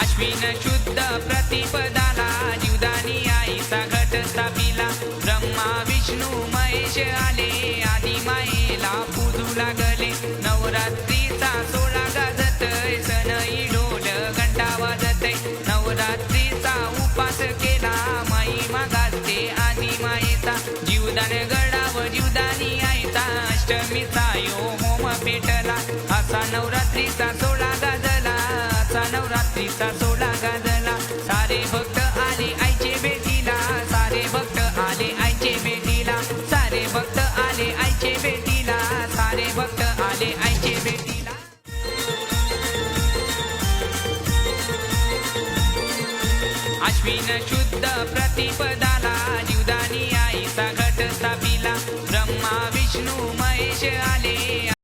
अश्विन शुद्ध प्रतिपदाला जीवदानी आईचा घट स्थापिला. ब्रह्मा विष्णू महेश आले आदि मायेला पूजू लागले. नवरात्रीचा सोळा गाजतय सनई ढोल घंटा वाजत नवरात्रीचा उपास केला माई मागाते आदि मायेचा. जीवदान गडाव जीवदानी आईचा अष्टमीचा यो होम पेटला. असा नवरात्रीचा नवरात्रीचा सोळा गाजला सारे भक्त आले आईचे भेटीला सारे भक्त आले आईचे भेटीला सारे भक्त आले आईचे भेटीला सारे भक्त आले आईचे भेटीला अश्विन शुद्ध प्रतिपदाला जीवदानी आईचा घट स्थापिला. ब्रह्मा विष्णू महेश आले.